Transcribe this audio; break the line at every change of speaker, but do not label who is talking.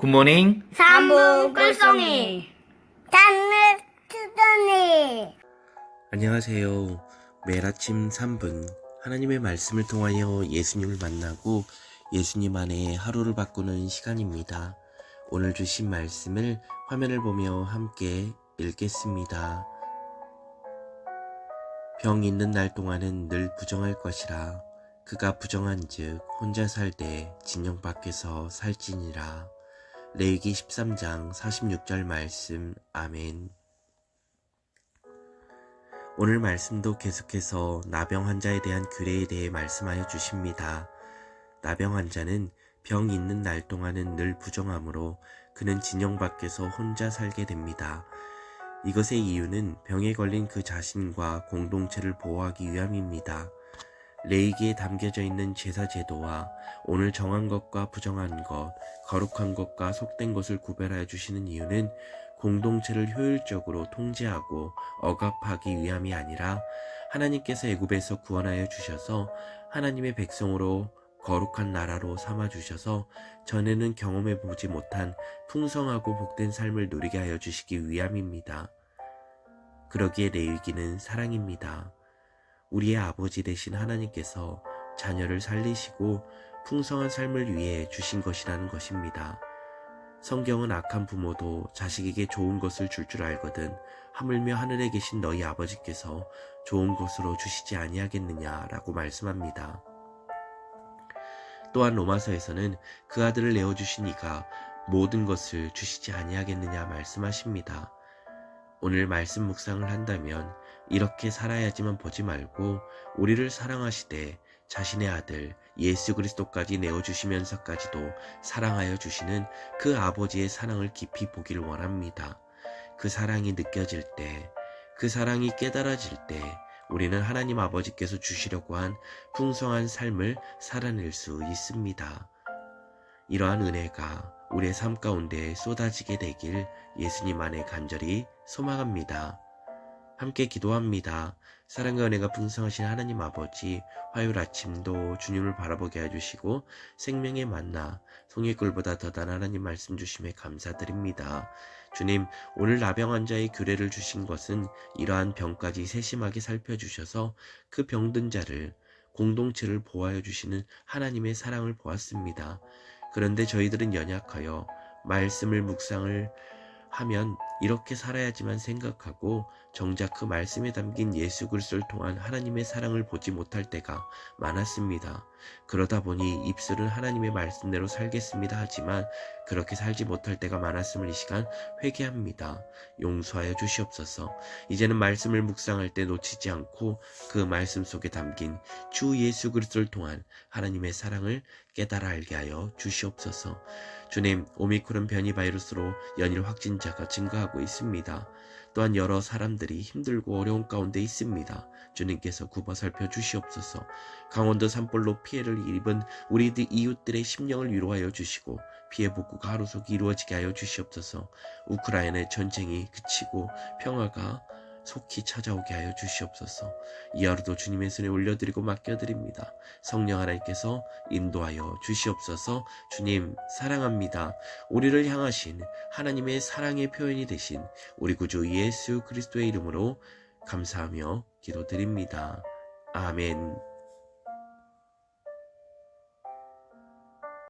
굿모닝.
삼분 꿀송이 단물 투don이
안녕하세요. 매일 아침 3분 하나님의 말씀을 통하여 예수님을 만나고 예수님 안에 하루를 바꾸는 시간입니다. 오늘 주신 말씀을 화면을 보며 함께 읽겠습니다. 병 있는 날 동안은 늘 부정할 것이라 그가 부정한즉 혼자 살되 진영 밖에서 살지니라. 레이기 13장 46절 말씀 아멘. 오늘 말씀도 계속해서 나병 환자에 대한 규례에 대해 말씀하여 주십니다. 나병 환자는 병 있는 날 동안은 늘 부정하므로 그는 진영 밖에서 혼자 살게 됩니다. 이것의 이유는 병에 걸린 그 자신과 공동체를 보호하기 위함입니다. 레이기에 담겨져 있는 제사 제도와 오늘 정한 것과 부정한 것, 거룩한 것과 속된 것을 구별하여 주시는 이유는 공동체를 효율적으로 통제하고 억압하기 위함이 아니라 하나님께서 애굽에서 구원하여 주셔서 하나님의 백성으로 거룩한 나라로 삼아 주셔서 전에는 경험해 보지 못한 풍성하고 복된 삶을 누리게 하여 주시기 위함입니다. 그러기에 레위기는 사랑입니다. 우리의 아버지 되신 하나님께서 자녀를 살리시고 풍성한 삶을 위해 주신 것이라는 것입니다. 성경은 악한 부모도 자식에게 좋은 것을 줄줄 알거든 하물며 하늘에 계신 너희 아버지께서 좋은 것으로 주시지 아니하겠느냐라고 말씀합니다. 또한 로마서에서는 그 아들을 내어 주신 이가 모든 것을 주시지 아니하겠느냐 말씀하십니다. 오늘 말씀 묵상을 한다면 이렇게 살아야지만 보지 말고 우리를 사랑하시되 자신의 아들 예수 그리스도까지 내어주시면서까지도 사랑하여 주시는 그 아버지의 사랑을 깊이 보길 원합니다. 그 사랑이 느껴질 때, 그 사랑이 깨달아질 때, 우리는 하나님 아버지께서 주시려고 한 풍성한 삶을 살아낼 수 있습니다. 이러한 은혜가 우리의 삶 가운데 쏟아지게 되길 예수님 안에 간절히 소망합니다. 함께 기도합니다. 사랑과 은혜가 풍성하신 하나님 아버지, 화요일 아침도 주님을 바라보게 해주시고 생명의 만나, 송이꿀보다 더단 하나님 말씀 주심에 감사드립니다. 주님, 오늘 나병 환자의 규례를 주신 것은 이러한 병까지 세심하게 살펴주셔서 그 병든 자를 공동체를 보호하여 주시는 하나님의 사랑을 보았습니다. 그런데 저희들은 연약하여 말씀을 묵상을 하면 이렇게 살아야지만 생각하고 정작 그 말씀에 담긴 예수 그리스도를 통한 하나님의 사랑을 보지 못할 때가 많았습니다. 그러다 보니 입술은 하나님의 말씀대로 살겠습니다 하지만 그렇게 살지 못할 때가 많았음을 이 시간 회개합니다. 용서하여 주시옵소서. 이제는 말씀을 묵상할 때 놓치지 않고 그 말씀 속에 담긴 주 예수 그리스도를 통한 하나님의 사랑을 깨달아 알게 하여 주시옵소서. 주님, 오미크론 변이 바이러스로 연일 확진자가 증가하고 있습니다. 또한 여러 사람들이 힘들고 어려운 가운데 있습니다. 주님께서 굽어 살펴 주시옵소서. 강원도 산불로 피해를 입은 우리들 이웃들의 심령을 위로하여 주시고 피해 복구가 하루속히 이루어지게 하여 주시옵소서. 우크라이나의 전쟁이 그치고 평화가 속히 찾아오게 하여 주시옵소서. 이 하루도 주님의 손에 올려드리고 맡겨드립니다. 성령 하나님께서 인도하여 주시옵소서. 주님 사랑합니다. 우리를 향하신 하나님의 사랑의 표현이 되신 우리 구주 예수 그리스도의 이름으로 감사하며 기도드립니다. 아멘.